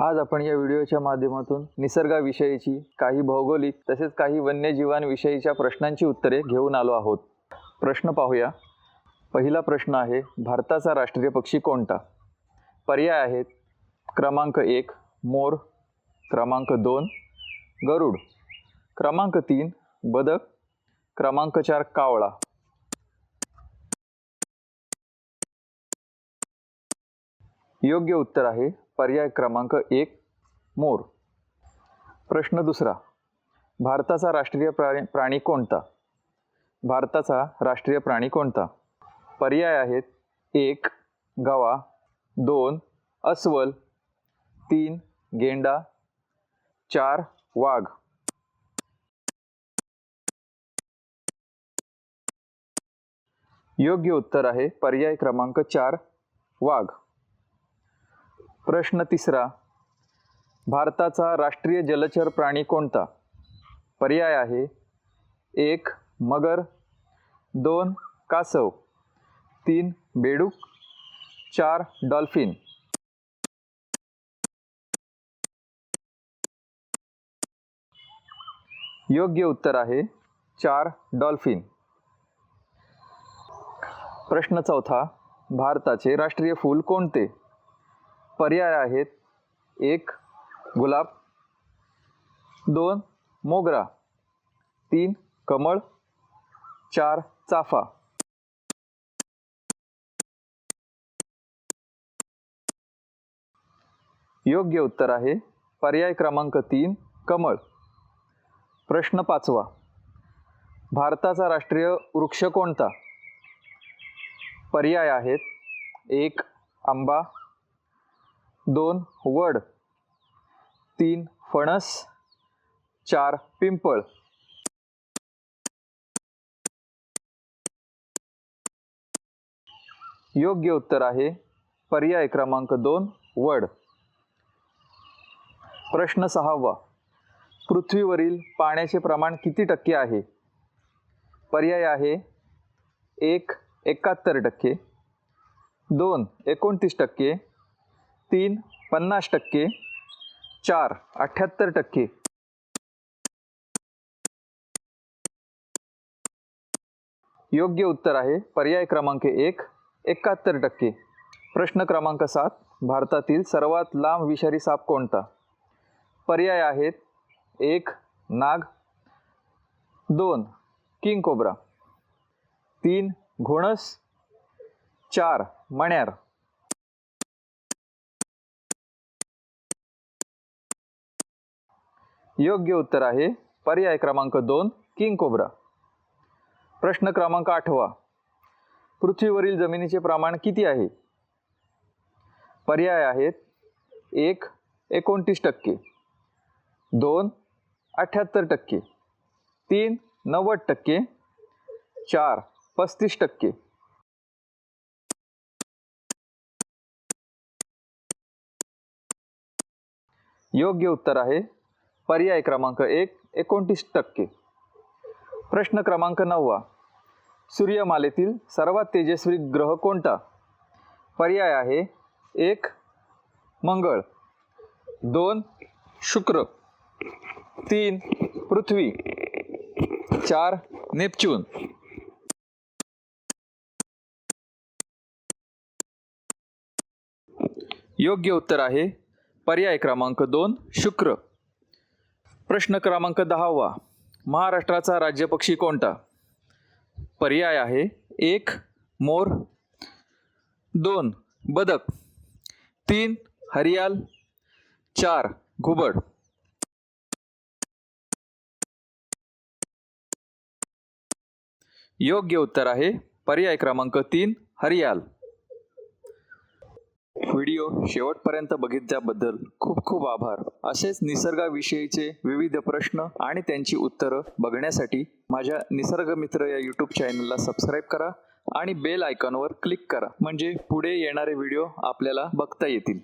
आज आपण या व्हिडिओच्या माध्यमातून निसर्गाविषयीची काही भौगोलिक तसेच काही वन्यजीवांविषयीच्या प्रश्नांची उत्तरे घेऊन आलो आहोत. प्रश्न पाहूया. पहिला प्रश्न आहे भारताचा राष्ट्रीय पक्षी कोणता? पर्याय आहेत क्रमांक एक मोर क्रमांक दोन गरुड क्रमांक तीन बदक क्रमांक चार कावळा. योग्य उत्तर आहे पर्याय क्रमांक एक मोर. प्रश्न दुसरा. भारताचा राष्ट्रीय प्राणी प्राणी कोणता? भारताचा राष्ट्रीय प्राणी कोणता? पर्याय आहेत एक गवा दोन अस्वल तीन गेंडा चार वाघ. योग्य उत्तर आहे पर्याय क्रमांक चार वाघ. प्रश्न तिसरा. भारताचा राष्ट्रीय जलचर प्राणी कोणता? पर्याय आहे. एक मगर. दोन कासव. तीन बेडूक. चार डॉल्फिन. योग्य उत्तर आहे. चार डॉल्फिन. प्रश्न चौथा. भारताचे राष्ट्रीय फूल कोणते? पर्याय आहेत. एक गुलाब. दोन मोगरा. तीन कमळ. चार चाफा. योग्य उत्तर आहे पर्याय क्रमांक तीन कमळ. प्रश्न पाचवा. भारताचा राष्ट्रीय वृक्ष कोणता? पर्याय आहेत एक आंबा. दोन वड तीन फणस चार पिंपळ. योग्य उत्तर आहे पर्याय क्रमांक दोन वड. प्रश्न सहावा. पृथ्वीवरील पाण्याचे प्रमाण किती टक्के आहे? पर्याय आहे एक एकाहत्तर टक्के. दोन एकोणतीस टक्के. तीन पन्नास टक्के चार अठ्ठ्याहत्तर टक्के. योग्य उत्तर आहे पर्याय क्रमांक एक एकाहत्तर टक्के. प्रश्न क्रमांक सात भारतातील सर्वात लांब विषारी साप कोणता? पर्याय आहेत एक नाग दोन किंग कोब्रा तीन घोणस चार मण्यार. योग्य उत्तर आहे. पर्याय क्रमांक दोन किंग कोब्रा. प्रश्न क्रमांक आठवा. पृथ्वीवरील जमिनीचे प्रमाण किती आहे? पर्याय आहेत एक एकोणतीस टक्के. दोन अठ्ठ्याहत्तर टक्के. तीन नव्वद टक्के. चार पस्तीस टक्के. योग्य उत्तर आहे पर्याय क्रमांक एक एकोणतीस टक्के. प्रश्न क्रमांक नववा. सूर्यमालेतील सर्वात तेजस्वी ग्रह कोणता? पर्याय आहे एक मंगळ. दोन शुक्र. तीन पृथ्वी. चार नेपच्यून. योग्य उत्तर आहे पर्याय क्रमांक दोन शुक्र. प्रश्न क्रमांक दहावा. महाराष्ट्राचा राज्यपक्षी कोणता? पर्याय आहे एक मोर. दोन बदक. तीन हरियाल. चार घुबड. योग्य उत्तर आहे पर्याय क्रमांक तीन हरियाल. व्हिडिओ शेवटपर्यंत बघितल्याबद्दल खूप खूप आभार. असेच निसर्गाविषयीचे विविध प्रश्न आणि त्यांची उत्तरं बघण्यासाठी माझ्या निसर्ग मित्र या यूट्यूब चॅनलला सबस्क्राईब करा आणि बेल आयकॉनवर क्लिक करा. म्हणजे पुढे येणारे व्हिडिओ आपल्याला बघता येतील.